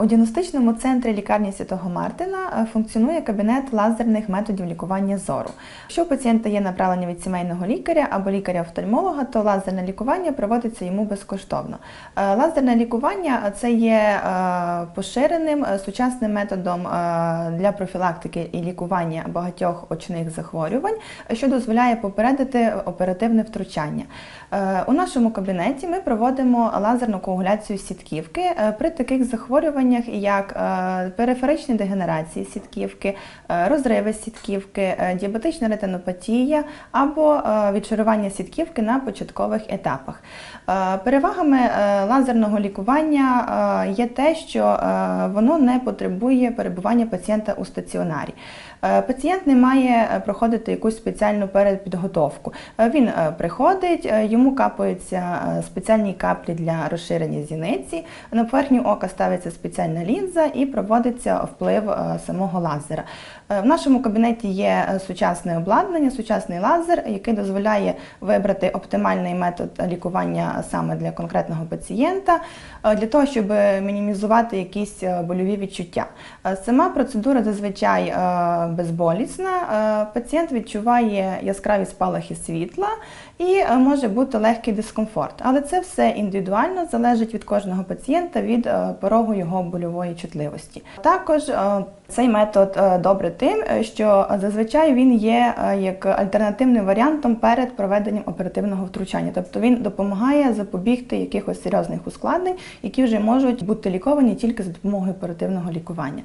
У діагностичному центрі лікарні Святого Мартина е, функціонує кабінет лазерних методів лікування зору. Якщо у пацієнта є направлення від сімейного лікаря або лікаря-офтальмолога, то лазерне лікування проводиться йому безкоштовно. Е, Лазерне лікування це є е, поширеним е, сучасним методом е, для профілактики і лікування багатьох очних захворювань, що дозволяє попередити оперативне втручання. Е, У нашому кабінеті ми проводимо лазерну коагуляцію сітківки е, при таких захворюваннях, як е, периферичні дегенерації сітківки, е, розриви сітківки, е, діабетична ретинопатія або відшарування сітківки на початкових етапах. Перевагами лазерного лікування є те, що воно не потребує перебування пацієнта у стаціонарі. Пацієнт не має проходити якусь спеціальну передпідготовку. Він приходить, йому капаються спеціальні каплі для розширення зіниці. На поверхню ока ставиться спеціальна лінза і проводиться вплив е, самого лазера. Е, В нашому кабінеті є е, сучасне обладнання, сучасний лазер, який дозволяє вибрати оптимальний метод лікування саме для конкретного пацієнта, для того, щоб мінімізувати якісь больові відчуття. Сама процедура зазвичай безболісна. Пацієнт відчуває яскраві спалахи світла і може бути легкий дискомфорт. Але це все індивідуально залежить від кожного пацієнта від порогу його больової чутливості. Також е, цей метод е, добре тим, е, що зазвичай він є як альтернативним варіантом перед проведенням оперативного втручання. Тобто він допомагає запобігти якихось серйозних ускладнень, які вже можуть бути ліковані тільки за допомогою оперативного лікування.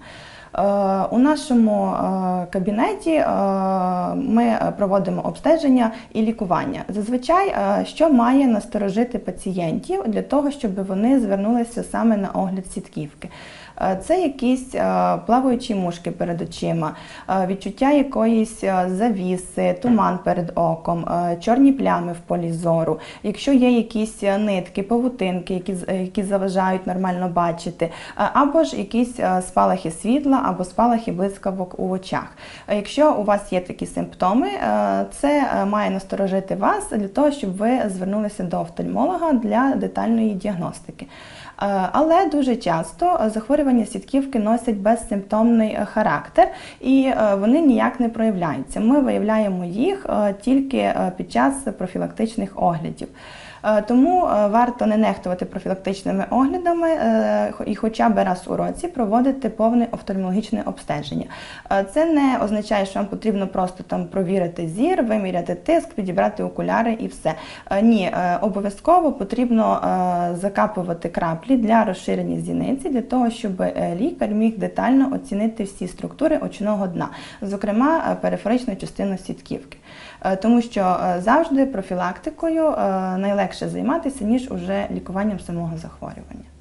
Е, У нашому е, кабінеті е, ми проводимо обстеження і лікування. Зазвичай, що має насторожити пацієнтів для того, щоб вони звернулися саме на огляд сітківки. Це якісь плаваючі мушки перед очима, відчуття якоїсь завіси, туман перед оком, чорні плями в полі зору. Якщо є якісь нитки, павутинки, які, які заважають нормально бачити, або ж якісь спалахи світла або спалахи блискавок у очах. Е, Якщо у вас є такі симптоми, е, це е, має насторожити вас для того, щоб ви звернулися до офтальмолога для детальної діагностики. Але дуже часто захворювання сітківки носять безсимптомний характер і вони ніяк не проявляються. Ми виявляємо їх тільки під час профілактичних оглядів. Е, Тому е, варто не нехтувати профілактичними оглядами е, і хоча б раз у році проводити повне офтальмологічне обстеження. Це не означає, що вам потрібно просто там провірити зір, виміряти тиск, підібрати окуляри і все. Ні, обов'язково потрібно закапувати краплі для розширення зіниці, для того, щоб лікар міг детально оцінити всі структури очного дна, зокрема периферичну частину сітківки. Е, Тому що е, завжди профілактикою е, найлегше займатися, ніж уже лікуванням самого захворювання.